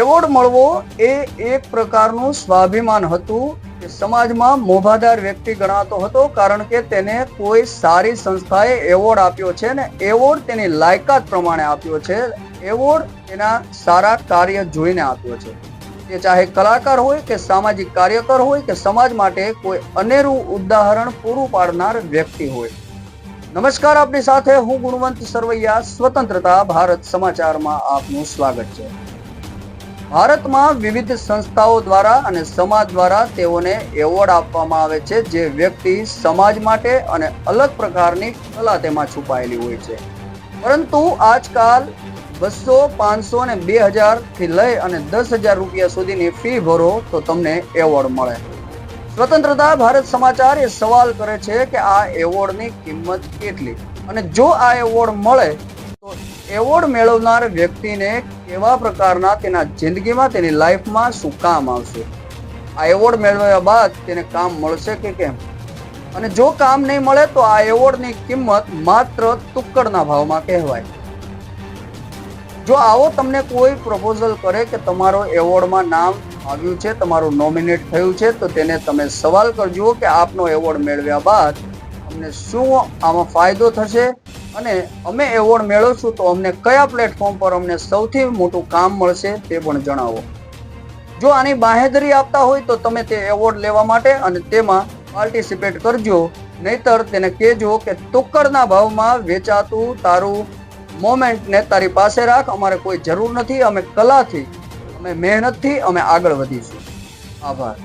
Award મળવો એ એક પ્રકારનું સ્વાભિમાન હતું કે સમાજમાં મોભાદાર વ્યક્તિ ગણાતો હતો, કારણ કે તેને કોઈ સારી સંસ્થાએ એવોર્ડ આપ્યો છે ને એવોર્ડ તેની લાયકાત પ્રમાણે આપ્યો છે. એવોર્ડ તેના સારા કાર્ય જોઈને આપ્યો છે. તે ચાહે કલાકાર હોય કે સામાજિક કાર્યકર હોય કે સમાજ માટે કોઈ અનેરું ઉદાહરણ પૂરું પાડનાર વ્યક્તિ હોય. નમસ્કાર, આપની સાથે હું ગુણવંત સરવૈયા, સ્વતંત્રતા ભારત સમાચારમાં આપનું સ્વાગત છે. ભારતમાં વિવિધ સંસ્થાઓ દ્વારા અને સમાજ દ્વારા તેઓને એવોર્ડ આપવામાં આવે છે જે વ્યક્તિ સમાજ માટે અને અલગ પ્રકારની કલા તેમાં છુપાયેલી હોય છે. પરંતુ આજકાલ બસો, પાંચસો ને બે હજારથી લઈ અને દસ હજાર રૂપિયા સુધીની ફી ભરો તો તમને એવોર્ડ મળે. સ્વતંત્રતા ભારત સમાચાર એ સવાલ કરે છે કે આ એવોર્ડની કિંમત કેટલી? અને જો આ એવોર્ડ મળે એવોર્ડ મેળવનાર વ્યક્તિને કેવા પ્રકારના તેના જિંદગીમાં, તેની લાઈફમાં શું કામ આવશે? આ એવોર્ડ મેળવ્યા બાદ તેને કામ મળશે કે કેમ? અને જો કામ નહીં મળે, તો આ એવોર્ડની કિંમત માત્ર તુક્કડના ભાવમાં કહેવાય. જો આવો તમને કોઈ પ્રપોઝલ કરે કે તમારો એવોર્ડમાં નામ આવ્યું છે, તમારું નોમિનેટ થયું છે, તો તેને તમે સવાલ કરજો કે આપનો એવોર્ડ મેળવ્યા બાદ અમને શું આમાં ફાયદો થશે? અને અમે એવોર્ડ મેળવશું તો અમને કયા પ્લેટફોર્મ પર અમને સૌથી મોટું કામ મળશે તે પણ જણાવો. જો આની બાહેધરી આપતા હોય તો તમે તે એવોર્ડ લેવા માટે અને તેમાં પાર્ટિસિપેટ કરજો. નહીતર તેને કહેજો કે તુક્કડના ભાવમાં વેચાતું તારું મોમેન્ટને તારી પાસે રાખ. અમારે કોઈ જરૂર નથી. અમે કલાથી, અમે મહેનતથી અમે આગળ વધીશું. આભાર.